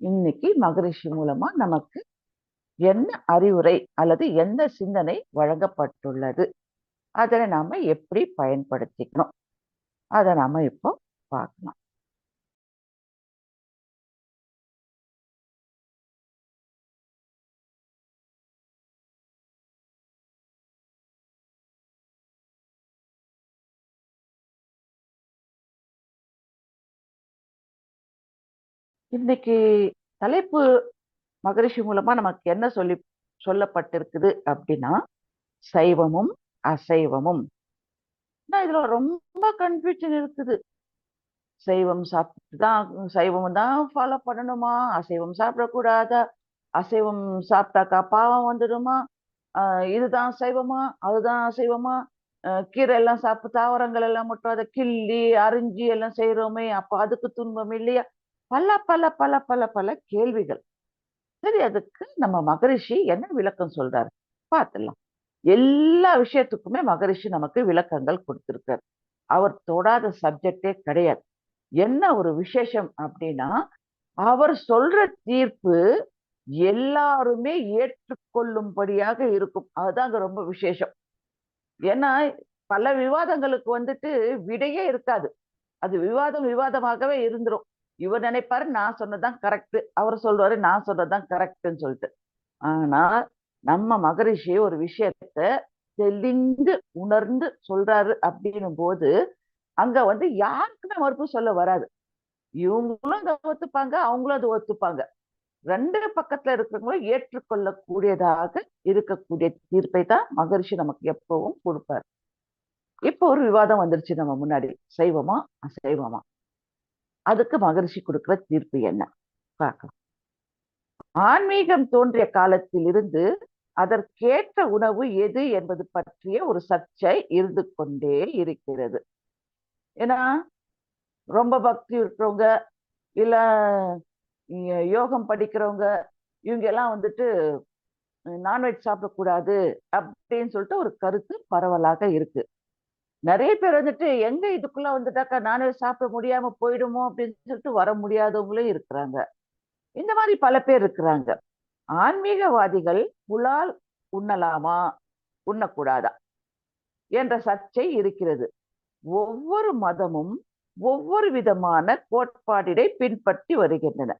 இன்னைக்கு மகரிஷி மூலமா நமக்கு என்ன அறிவுரை அல்லது எந்த சிந்தனை வழங்கப்பட்டுள்ளது? அதனை நாம எப்படி பயன்படுத்திக்கணும்? அதை நாம இப்போ பார்க்கலாம். இன்னைக்கு தலைப்பு மகரிஷி மூலமா நமக்கு என்ன சொல்லி சொல்லப்பட்டிருக்குது அப்படின்னா சைவமும் அசைவமும். இதுல ரொம்ப கன்ஃபியூஷன் இருக்குது. சைவம் சாப்பிட்டு தான் சைவம் தான் ஃபாலோ பண்ணணுமா? அசைவம் சாப்பிடக்கூடாதா? அசைவம் சாப்பிட்டாக்கா பாவம் வந்துடுமா? இதுதான் சைவமா? அதுதான் அசைவமா? கீரை எல்லாம் சாப்பிட்டு தாவரங்கள் எல்லாம் மட்டும் அதை கிள்ளி அரிஞ்சி எல்லாம் செய்யறோமே அப்ப அதுக்கு துன்பம் இல்லையா? பல பல பல பல பல கேள்விகள். சரி அதுக்கு நம்ம மகரிஷி என்ன விளக்கம் சொல்றாரு? பார்த்துடலாம். எல்லா விஷயத்துக்குமே மகரிஷி நமக்கு விளக்கங்கள் கொடுத்திருக்காரு. அவர் தொடாத சப்ஜெக்டே கிடையாது. என்ன ஒரு விசேஷம் அப்படின்னா அவர் சொல்ற தீர்ப்பு எல்லாருமே ஏற்றுக்கொள்ளும்படியாக இருக்கும். அதுதாங்க ரொம்ப விசேஷம். ஏன்னா பல விவாதங்களுக்கு வந்துட்டு விடையே இருக்காது. அது விவாதம் விவாதமாகவே இருந்துரும். இவர் நினைப்பாரு நான் சொன்னதுதான் கரெக்ட் அவர் சொல்றாரு நான் சொன்னதுதான் கரெக்ட்னு சொல்லிட்டு. ஆனா நம்ம மகரிஷி ஒரு விஷயத்த தெளிந்து உணர்ந்து சொல்றாரு அப்படின்னும் போது அங்க வந்து யாருக்குமே மறுப்பு சொல்ல வராது. இவங்களும் அதை ஒத்துப்பாங்க அவங்களும் அதை ஒத்துப்பாங்க. ரெண்டு பக்கத்துல இருக்கிறவங்களும் ஏற்றுக்கொள்ளக்கூடியதாக இருக்கக்கூடிய தீர்ப்பை தான் மகரிஷி நமக்கு எப்பவும் கொடுப்பாரு. இப்போ ஒரு விவாதம் வந்துருச்சு நம்ம முன்னாடி. சைவமா அசைவமா? அதுக்கு மகரிஷி கொடுக்கிற தீர்ப்பு என்ன? பார்க்கலாம். ஆன்மீகம் தோன்றிய காலத்திலிருந்து அதற்கேற்ற உணவு எது என்பது பற்றிய ஒரு சர்ச்சை இருந்து கொண்டே இருக்கிறது. ஏன்னா ரொம்ப பக்தி இருக்கிறவங்க இல்ல யோகம் படிக்கிறவங்க இவங்க எல்லாம் வந்துட்டு நான்வெஜ் சாப்பிடக்கூடாது அப்படின்னு சொல்லிட்டு ஒரு கருத்து பரவலாக இருக்கு. நிறைய பேர் வந்துட்டு எங்க இதுக்குள்ள வந்துட்டாக்கா நானே சாப்பிட முடியாம போயிடுமோ? அப்படின்னு சொல்லிட்டு வர முடியாதவங்களும் இருக்கிறாங்க. இந்த மாதிரி பல பேர் இருக்கிறாங்க. ஆன்மீகவாதிகள் புலால் உண்ணலாமா? உண்ணக்கூடாதா? என்ற சர்ச்சை இருக்கிறது. ஒவ்வொரு மதமும் ஒவ்வொரு விதமான கோட்பாடினை பின்பற்றி வருகின்றன.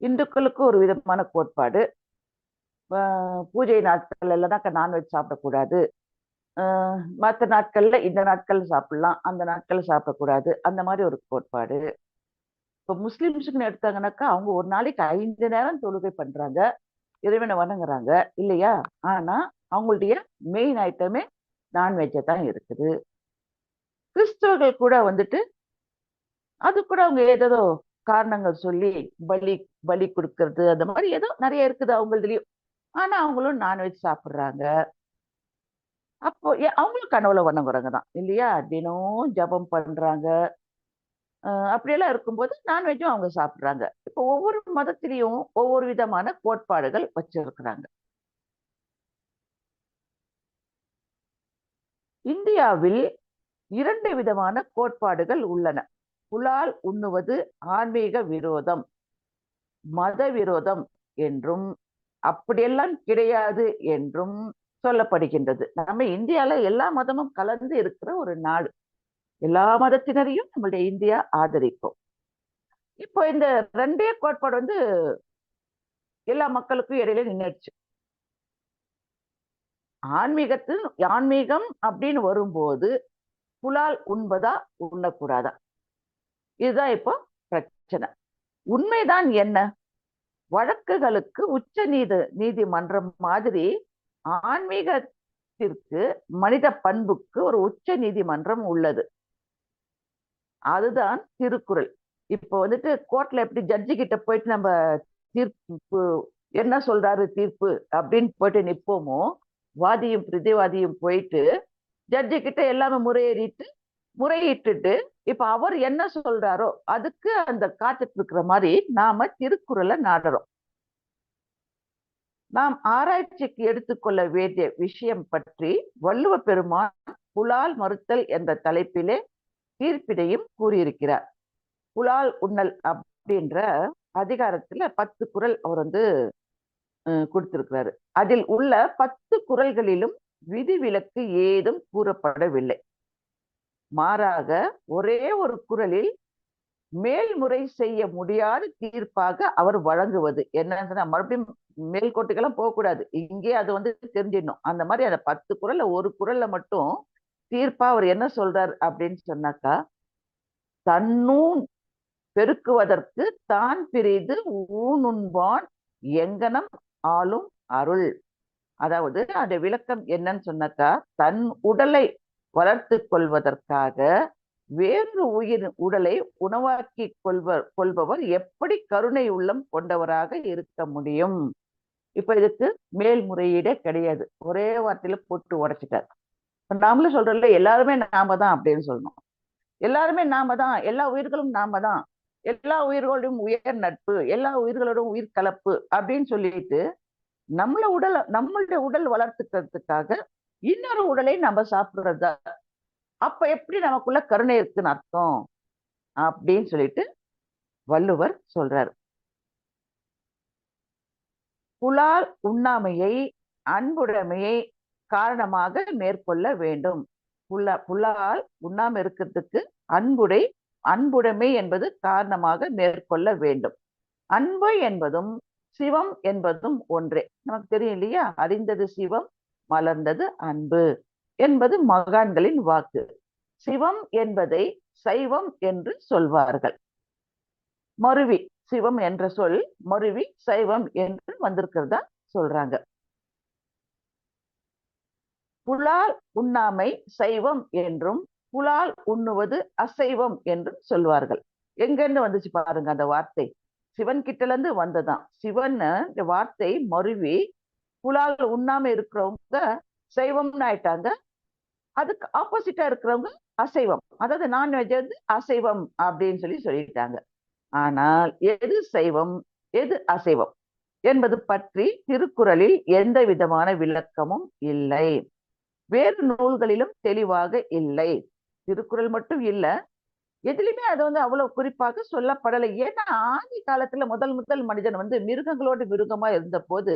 இந்துக்களுக்கு ஒரு விதமான கோட்பாடு. பூஜை நாட்கள் எல்லாம் நான்வெஜ் சாப்பிடக்கூடாது. மற்ற நாட்கள்ல இந்த நாட்கள் சாப்பிடலாம் அந்த நாட்களில் சாப்பிடக்கூடாது அந்த மாதிரி ஒரு கோட்பாடு. இப்போ முஸ்லிம்ஸுக்குன்னு எடுத்தாங்கன்னாக்கா அவங்க ஒரு நாளைக்கு ஐந்து நேரம் தொழுகை பண்றாங்க இறைவனை வணங்குறாங்க இல்லையா? ஆனா அவங்களுடைய மெயின் ஐட்டமே நான்வெஜ்ஜை தான் இருக்குது. கிறிஸ்தவர்கள் கூட வந்துட்டு அது கூட அவங்க ஏதோ காரணங்கள் சொல்லி பலி பலி கொடுக்கறது அந்த மாதிரி ஏதோ நிறைய இருக்குது அவங்களதுலயும். ஆனா அவங்களும் நான்வெஜ் சாப்பிட்றாங்க. அப்போ அவங்களும் கனவுல வணங்குறாங்க தான். இல்லையா? தினம் ஜபம் பண்றாங்க. அப்படியெல்லாம் இருக்கும்போது நான்வெஜ்ஜும் அவங்க சாப்பிட்றாங்க. இப்போ ஒவ்வொரு மதத்திலையும் ஒவ்வொரு விதமான கோட்பாடுகள் வச்சிருக்கிறாங்க. இந்தியாவில் இரண்டு விதமான கோட்பாடுகள் உள்ளன. புலால் உண்ணுவது ஆன்மீக விரோதம் மத விரோதம் என்றும் அப்படியெல்லாம் கிடையாது என்றும் சொல்லப்படுகின்றது. நம்ம இந்தியால எல்லா மதமும் கலந்து இருக்கிற ஒரு நாடு. எல்லா மதத்தினரையும் நம்மளுடைய இந்தியா ஆதரிக்கும். இப்போ இந்த ரெண்டே கோட்பாடு வந்து எல்லா மக்களுக்கும் இடையில நின்றுச்சு ஆன்மீகத்தில் ஆன்மீகம் அப்படின்னு வரும்போது புலால் உண்பதா உண்ணக்கூடாதா? இதுதான் இப்போ பிரச்சனை. உண்மைதான் என்ன? வழக்குகளுக்கு உச்ச நீதி நீதிமன்றம் மாதிரி ஆன்மீகத்திற்கு மனித பண்புக்கு ஒரு உச்ச நீதிமன்றம் உள்ளது. அதுதான் திருக்குறள். இப்போ வந்துட்டு கோர்ட்ல எப்படி ஜட்ஜி கிட்ட போயிட்டு நம்ம தீர்ப்பு என்ன சொல்றாரு தீர்ப்பு அப்படின்னு போயிட்டு நிற்போமோ வாதியும் பிரதிவாதியும் போயிட்டு ஜட்ஜி கிட்ட எல்லாமே முறையேறிட்டு முறையிட்டுட்டு இப்ப அவர் என்ன சொல்றாரோ அதுக்கு அந்த காத்துட்டு இருக்கிற மாதிரி நாம திருக்குறளை நாடுறோம். நாம் ஆராய்ச்சிக்கு எடுத்துக்கொள்ள வேண்டிய விஷயம் பற்றி வள்ளுவ பெருமான் புலால் மறுத்தல் என்ற தலைப்பிலே தீர்ப்பினையும் கூறியிருக்கிறார். புலால் உண்ணல் அப்படின்ற அதிகாரத்துல பத்து குரல் அவர் வந்து கொடுத்திருக்கிறாரு. அதில் உள்ள பத்து குரல்களிலும் விதிவிலக்கு ஏதும் கூறப்படவில்லை. மாறாக ஒரே ஒரு குரலில் மேல்முறை செய்ய முடியாத தீர்ப்பாக அவர் வழங்குவது. என்னன்னா மறுபடியும் மேல்கோட்டுக்கெல்லாம் போகக்கூடாது. இங்கே அது வந்து தெரிஞ்சிடணும். அந்த மாதிரி அந்த பத்து குரல்ல ஒரு குரல்ல மட்டும் தீர்ப்பா அவர் என்ன சொல்றார் அப்படின்னு சொன்னாக்கா தன்னூன் பெருக்குவதற்கு தான் பிரிது ஊனுண்பான் எங்கனம் ஆளும் அருள். அதாவது அந்த விளக்கம் என்னன்னு சொன்னாக்கா தன் உடலை வளர்த்து கொள்வதற்காக வேறொரு உயிர் உடலை உணவாக்கி கொள்வர் கொள்பவர் எப்படி கருணை உள்ளம் கொண்டவராக இருக்க முடியும்? இப்ப இதுக்கு மேல்முறையீடே கிடையாது. ஒரே வார்த்தையில போட்டு உடைச்சிட்டார். நாமளும் சொல்றோம்ல எல்லாருமே நாம தான் அப்படின்னு சொல்லணும். எல்லாருமே நாம தான். எல்லா உயிர்களும் நாம தான். எல்லா உயிர்களோடும் உயர் நட்பு எல்லா உயிர்களோடும் உயிர் கலப்பு அப்படின்னு சொல்லிட்டு நம்மள உடல் நம்மளுடைய உடல் வளர்த்துக்கிறதுக்காக இன்னொரு உடலை நம்ம சாப்பிடுறதா அப்ப எப்படி நமக்குள்ள கருணை இருக்குன்னு அர்த்தம்? அப்படின்னு சொல்லிட்டு வள்ளுவர் சொல்றார். புலால் உண்ணாமையை அன்புடைமையை காரணமாக மேற்கொள்ள வேண்டும். புல்லா புலால் உண்ணாம இருக்கிறதுக்கு அன்புடை அன்புடைமை என்பது காரணமாக மேற்கொள்ள வேண்டும். அன்பு என்பதும் சிவம் என்பதும் ஒன்றே. நமக்கு தெரியும் இல்லையா? அறிந்தது சிவம் மலர்ந்தது அன்பு. என்பது மகான்களின் வாக்கு. சிவம் என்பதை சைவம் என்று சொல்வார்கள். மருவி சிவம் என்ற சொல் மருவி சைவம் என்று வந்திருக்கிறதா சொல்றாங்க. புலால் உண்ணாமை சைவம் என்றும் புலால் உண்ணுவது அசைவம் என்றும் சொல்வார்கள். எங்கிருந்து வந்துச்சு பாருங்க அந்த வார்த்தை. சிவன் கிட்ட இருந்து வந்ததான் சிவன் இந்த வார்த்தை மருவி புலால் உண்ணாம இருக்கிறவங்க சைவம்னு ஆயிட்டாங்க. அதுக்கு ஆப்போசிட்டா இருக்கிறவங்க அசைவம். அதாவது நான்வெஜ் வந்து அசைவம் அப்படின்னு சொல்லி சொல்லிட்டாங்க. ஆனால் எது சைவம் எது அசைவம் என்பது பற்றி திருக்குறளில் எந்த விதமான விளக்கமும் இல்லை. வேறு நூல்களிலும் தெளிவாக இல்லை. திருக்குறள் மட்டும் இல்ல எதுலையுமே அது வந்து அவ்வளவு குறிப்பாக சொல்லப்படலை. ஏன்னா ஆதி காலத்துல முதல் முதல் மனிதன் வந்து மிருகங்களோடு மிருகமா இருந்த போது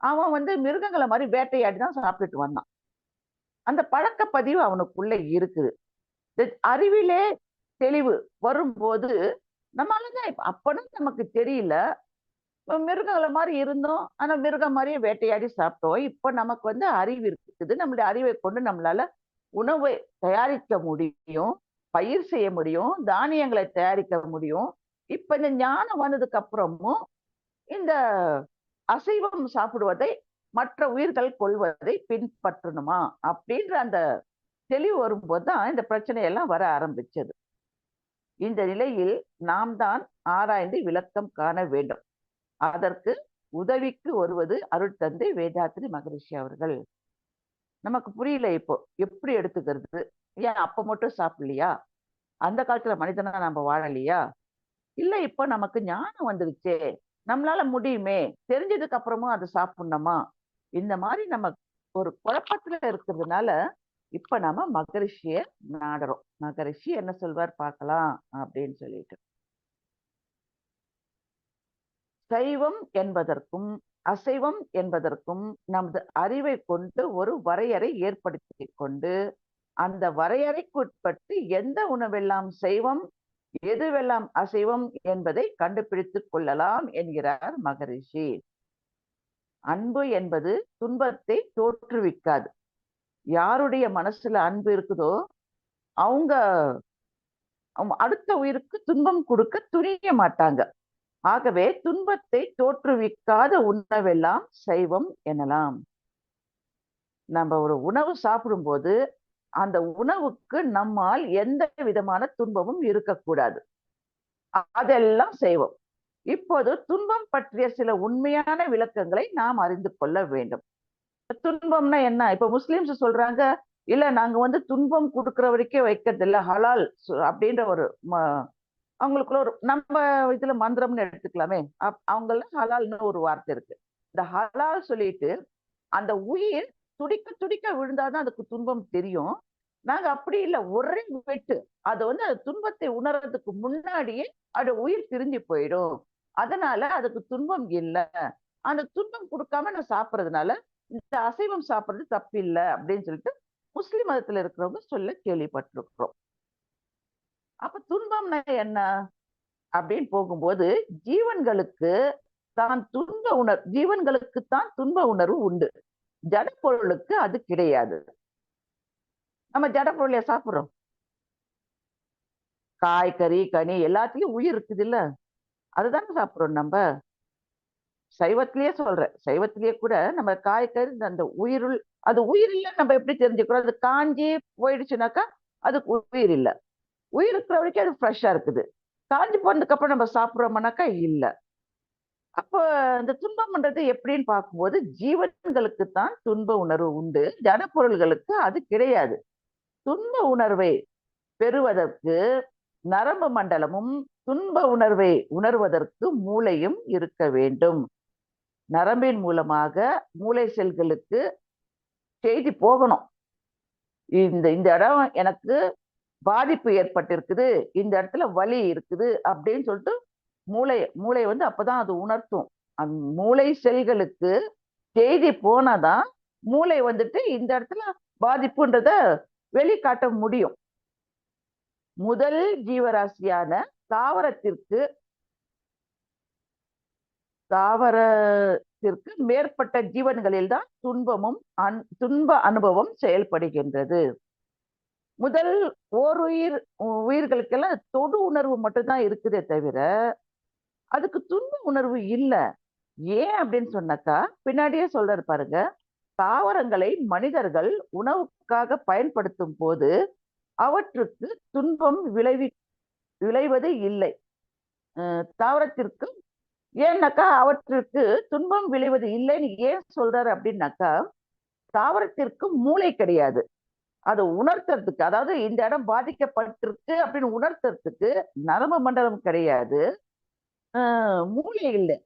அவன் வந்து மிருகங்களை மாதிரி வேட்டையாடி தான் சாப்பிட்டுட்டு வந்தான். அந்த பழக்கப்பதிவு அவனுக்குள்ள இருக்குது. அறிவிலே தெளிவு வரும்போது நம்மளால அப்பனும் நமக்கு தெரியல. மிருகங்களை மாதிரி இருந்தோம். ஆனா மிருகம் மாதிரியே வேட்டையாடி சாப்பிட்டோம். இப்ப நமக்கு வந்து அறிவு இருக்குது. நம்மளுடைய அறிவை கொண்டு நம்மளால உணவை தயாரிக்க முடியும். பயிர் செய்ய முடியும். தானியங்களை தயாரிக்க முடியும். இப்ப இந்த ஞானம் வந்ததுக்கு அப்புறமும் இந்த அசைவம் சாப்பிடுவதை மற்ற உயிர்கள் கொள்வதை பின்பற்றணுமா? அப்படின்ற அந்த தெளிவு வரும்போது தான் இந்த பிரச்சனையெல்லாம் வர ஆரம்பிச்சது. இந்த நிலையில் நாம் தான் ஆராய்ந்து விளக்கம் காண வேண்டும். அதற்கு உதவிக்கு வருவது அருட்தந்தை வேதாத்திரி மகரிஷி அவர்கள். நமக்கு புரியல இப்போ எப்படி எடுத்துக்கிறது? ஏன் அப்ப மட்டும் சாப்பிடலையா? அந்த காலத்துல மனிதனா நம்ம வாழலையா? இல்ல இப்போ நமக்கு ஞானம் வந்துருச்சே. நம்மளால முடியுமே. தெரிஞ்சதுக்கு அப்புறமும் அதை சாப்பிடணுமா? இந்த மாதிரி நம்ம ஒரு குழப்பத்துல இருக்கிறதுனால இப்ப நம்ம மகரிஷிய நாடுறோம். மகரிஷி என்ன சொல்வார் பார்க்கலாம் அப்படின்னு சொல்லிட்டு. சைவம் என்பதற்கும் அசைவம் என்பதற்கும் நமது அறிவை கொண்டு ஒரு வரையறை ஏற்படுத்தி கொண்டு அந்த வரையறைக்குட்பட்டு எந்த உணவெல்லாம் சைவம் எதுவெல்லாம் அசைவம் என்பதை கண்டுபிடித்துக் கொள்ளலாம் என்கிறார் மகரிஷி. அன்பு என்பது துன்பத்தை தோற்றுவிக்காது. யாருடைய மனசுல அன்பு இருக்குதோ அவங்க அடுத்த உயிருக்கு துன்பம் கொடுக்க துணிய மாட்டாங்க. ஆகவே துன்பத்தை தோற்றுவிக்காத உணவெல்லாம் சைவம் எனலாம். நம்ம ஒரு உணவு சாப்பிடும்போது அந்த உணவுக்கு நம்மால் எந்த விதமான துன்பமும் இருக்கக்கூடாது. அதெல்லாம் செய்வோம் இப்போது துன்பம் பற்றிய சில உண்மையான விளக்கங்களை நாம் அறிந்து கொள்ள வேண்டும். துன்பம்னா என்ன? இப்ப முஸ்லிம்ஸ் சொல்றாங்க இல்ல நாங்க வந்து துன்பம் கொடுக்குற வரைக்கும் வைக்கிறது இல்ல ஹலால் அப்படின்ற ஒரு அவங்களுக்குள்ள ஒரு நம்ம இதுல மந்திரம்னு எடுத்துக்கலாமே. அவங்கள ஹலால்னு ஒரு வார்த்தை இருக்கு. இந்த ஹலால் சொல்லிட்டு அந்த உயிர் துடிக்க துடிக்க விழுந்தாதான் அதுக்கு துன்பம் தெரியும். நாங்க அப்படி இல்லை. ஒரே வெட்டு. அது வந்து அது துன்பத்தை உணர்றதுக்கு முன்னாடியே அது உயிர் பிரிஞ்சு போயிடும். அதனால அதுக்கு துன்பம் இல்லை. அந்த துன்பம் கொடுக்காம நான் சாப்பிட்றதுனால இந்த அசைவம் சாப்பிட்றது தப்பு இல்லை அப்படின்னு சொல்லிட்டு முஸ்லிம் மதத்துல இருக்கிறவங்க சொல்ல கேள்விப்பட்டிருக்கிறோம். அப்ப துன்பம்னா என்ன? அப்படின்னு போகும்போது ஜீவன்களுக்கு தான் துன்ப உணர் ஜீவன்களுக்கு தான் துன்ப உணர்வு உண்டு. ஜட பொருளுக்கு அது கிடையாது. நம்ம ஜட பொருளைய சாப்பிடுறோம். காய்கறி கனி எல்லாத்துலயும் உயிர் இருக்குது இல்ல அதுதானே சாப்பிடுறோம் நம்ம. சைவத்திலேயே சொல்றேன். சைவத்திலேயே கூட நம்ம காய் கறி அந்த உயிருள் அது உயிர் இல்லைன்னு நம்ம எப்படி தெரிஞ்சுக்கிறோம்? அது காஞ்சி போயிடுச்சுனாக்கா அதுக்கு உயிர் இல்லை. உயிர் இருக்கிற வரைக்கும் அது ஃப்ரெஷ்ஷாக இருக்குது. காஞ்சி போனதுக்கு அப்புறம் நம்ம சாப்பிட்றோம்னாக்கா இல்ல. அப்ப இந்த துன்பம்ன்றது எப்படின்னு பார்க்கும்போது ஜீவன்களுக்கு தான் துன்ப உணர்வு உண்டு. ஜனப்பொருள்களுக்கு அது கிடையாது. துன்ப உணர்வை பெறுவதற்கு நரம்பு மண்டலமும் துன்ப உணர்வை உணர்வதற்கு மூளையும் இருக்க வேண்டும். நரம்பின் மூலமாக மூளை செல்களுக்கு செய்தி போகணும். இந்த இந்த இடம் எனக்கு பாதிப்பு ஏற்பட்டிருக்குது இந்த இடத்துல வலி இருக்குது அப்படின்னு சொல்லிட்டு மூளை மூளை வந்து அப்பதான் அது உணர்த்தும். அந் மூளை செல்களுக்கு செய்தி போனாதான் மூளை வந்துட்டு இந்த இடத்துல பாதிப்புன்றத வெளிக்காட்ட முடியும். முதல் ஜீவராசியான தாவரத்திற்கு தாவரத்திற்கு மேற்பட்ட ஜீவன்களில் தான் துன்பமும் அன் துன்ப அனுபவம் செயல்படுகின்றது. முதல் ஓர் உயிர் உயிர்களுக்கெல்லாம் தொடு உணர்வு மட்டும்தான் இருக்குதே தவிர அதுக்கு துன்ப உணர்வு இல்லை. ஏன் அப்படின்னு சொன்னாக்கா பின்னாடியே சொல்றாரு பாருங்க தாவரங்களை மனிதர்கள் உணவுக்காக பயன்படுத்தும் போது அவற்றுக்கு துன்பம் விளைவி விளைவது இல்லை. தாவரத்திற்கு ஏன்னாக்கா அவற்றிற்கு துன்பம் விளைவது இல்லைன்னு ஏன் சொல்றாரு அப்படின்னாக்கா தாவரத்திற்கு மூளை கிடையாது. அதை உணர்த்துறதுக்கு அதாவது இந்த இடம் பாதிக்கப்பட்டிருக்கு அப்படின்னு உணர்த்துறதுக்கு நரம்பு மண்டலம் கிடையாது. மூளை இல்லை.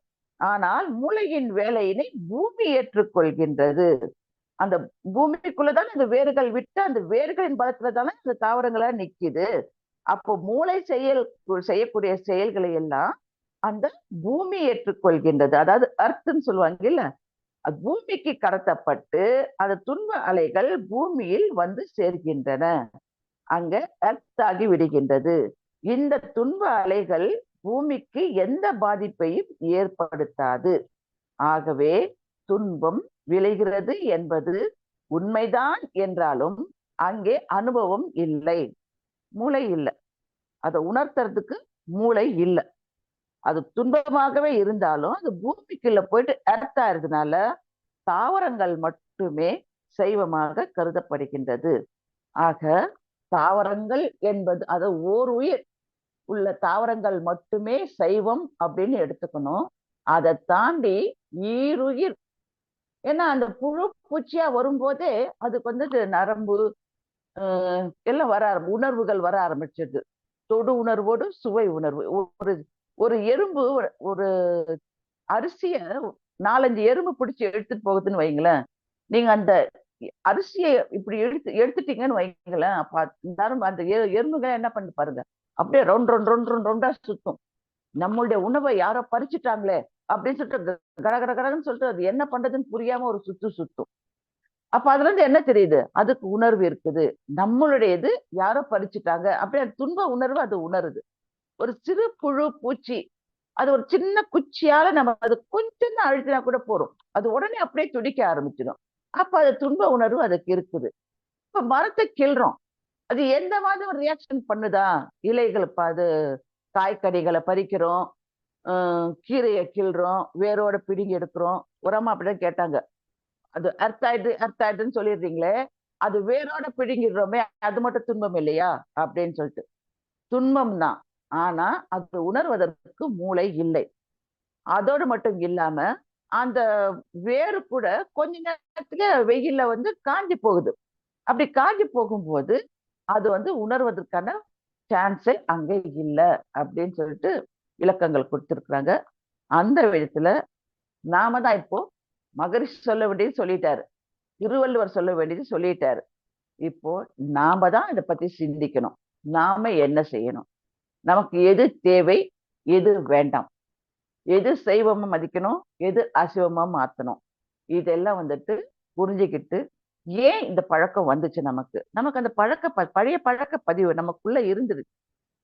ஆனால் மூளையின் வேலையினை பூமி ஏற்றுக்கொள்கின்றது. அந்த பூமிக்குள்ளதான் அந்த வேர்கள் விட்டு அந்த வேர்களின் பலத்துல தானே இந்த தாவரங்களா நிக்குது. அப்போ மூளை செயல் செய்யக்கூடிய செயல்களை எல்லாம் அந்த பூமி ஏற்றுக்கொள்கின்றது. அதாவது அர்த்தம் சொல்லுவாங்க இல்ல? அது பூமிக்கு கடத்தப்பட்டு அந்த துன்ப அலைகள் பூமியில் வந்து சேர்கின்றன. அங்க அர்த்தாகி விடுகின்றது. இந்த துன்ப அலைகள் பூமிக்கு எந்த பாதிப்பையும் ஏற்படுத்தாது. ஆகவே துன்பம் விளைகிறது என்பது உண்மைதான் என்றாலும் அங்கே அனுபவம் இல்லை. மூளை இல்லை. அதை உணர்த்துறதுக்கு மூளை இல்லை. அது துன்பமாகவே இருந்தாலும் அது பூமிக்குள்ள போயிட்டு அர்த்தா இருந்தனால தாவரங்கள் மட்டுமே சைவமாக கருதப்படுகின்றது. ஆக தாவரங்கள் என்பது அது ஓர் உயிர். உள்ள தாவரங்கள் மட்டுமே சைவம் அப்படின்னு எடுத்துக்கணும். அதை தாண்டி ஈருயிர். ஏன்னா அந்த புழு பூச்சியா வரும்போதே அதுக்கு வந்து நரம்பு எல்லாம் வர ஆரம்பி உணர்வுகள் வர ஆரம்பிச்சிருது. தொடு உணர்வோடு சுவை உணர்வு. ஒரு ஒரு எறும்பு ஒரு அரிசிய நாலஞ்சு எறும்பு பிடிச்சி எடுத்துட்டு போகுதுன்னு வைங்களேன் நீங்க அந்த அரிசியை இப்படி எடுத்து எடுத்துட்டீங்கன்னு வைங்களேன் அப்ப அந்த எறும்புகளை என்ன பண்ணி பாருங்க. அப்படியே ரவுண்ட் ரவுண்ட் ரவுண்ட் ரவுண்ட் ரவுண்டா சுத்தும். நம்மளுடைய உணவை யாரோ பறிச்சுட்டாங்களே அப்படின்னு சொல்லிட்டு கடகட கடன்னு சொல்லிட்டு அது என்ன பண்றதுன்னு புரியாம ஒரு சுத்து சுத்தும். அப்ப அதுல இருந்து என்ன தெரியுது? அதுக்கு உணர்வு இருக்குது. நம்மளுடையது யாரோ பறிச்சுட்டாங்க. அப்படியே துன்ப உணர்வு அது உணருது. ஒரு சிறு புழு பூச்சி அது ஒரு சின்ன குச்சியால நம்ம அது கொஞ்சம் தான் அழுத்தினா கூட போறோம் அது உடனே அப்படியே துடிக்க ஆரம்பிச்சிடும். அப்ப அது துன்ப உணர்வு அதுக்கு இருக்குது. இப்ப மரத்தை கிள்றோம். அது எந்த மாதிரி ஒரு ரியாக்ஷன் பண்ணுதா? இலைகள் அது காய்கறிகளை பறிக்கிறோம். கீரையை கிள்றோம். வேரோட பிடுங்கி எடுக்கிறோம். உரமா அப்படிதான் கேட்டாங்க. அது அர்த்தாயிடு அர்த்தாயிடுன்னு சொல்லிடுறீங்களே. அது வேரோட பிடுங்கிடுறோமே அது மட்டும் துன்பம் இல்லையா? அப்படின்னு சொல்லிட்டு. துன்பம் தான். ஆனா அது உணர்வதற்கு மூளை இல்லை. அதோடு மட்டும் இல்லாம அந்த வேறு கூட கொஞ்ச நேரத்துல வெயில்ல வந்து காஞ்சி போகுது. அப்படி காஞ்சி போகும்போது அது வந்து உணர்வதற்கான சான்ஸே அங்கே இல்லை அப்படின்னு சொல்லிட்டு விளக்கங்கள் கொடுத்துருக்குறாங்க. அந்த விதத்துல நாம தான் இப்போ மகரிஷி சொல்ல வேண்டியது சொல்லிட்டாரு. திருவள்ளுவர் சொல்ல வேண்டியது சொல்லிட்டாரு. இப்போ நாம தான் இதை பத்தி சிந்திக்கணும். நாம என்ன செய்யணும்? நமக்கு எது தேவை எது வேண்டாம்? எது சைவமா மதிக்கணும் எது அசைவமா மாற்றணும் இதெல்லாம் வந்துட்டு புரிஞ்சுக்கிட்டு ஏன் இந்த பழக்கம் வந்துச்சு நமக்கு? நமக்கு அந்த பழக்க ப- பழைய பழக்க பதிவு நமக்குள்ள இருந்தது.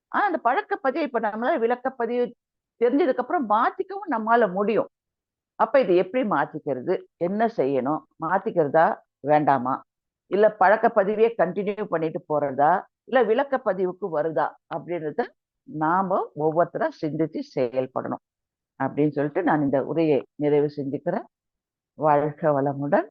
ஆனா அந்த பழக்க பதிவு இப்போ நம்மளால விளக்க பதிவு தெரிஞ்சதுக்கு அப்புறம் மாத்திக்கவும் முடியும். அப்ப இது எப்படி மாத்திக்கிறது? என்ன செய்யணும்? மாத்திக்கிறதா? வேண்டாமா? இல்லை பழக்க பதிவே கண்டினியூ பண்ணிட்டு போறதா? இல்லை விளக்க பதிவுக்கு வருதா? அப்படின்றத நாம ஒவ்வொருத்தரா சிந்தித்து செயல்படணும். அப்படின்னு சொல்லிட்டு நான் இந்த உரையை நிறைவு செஞ்சுக்கிறேன். வாழ்க வளமுடன்.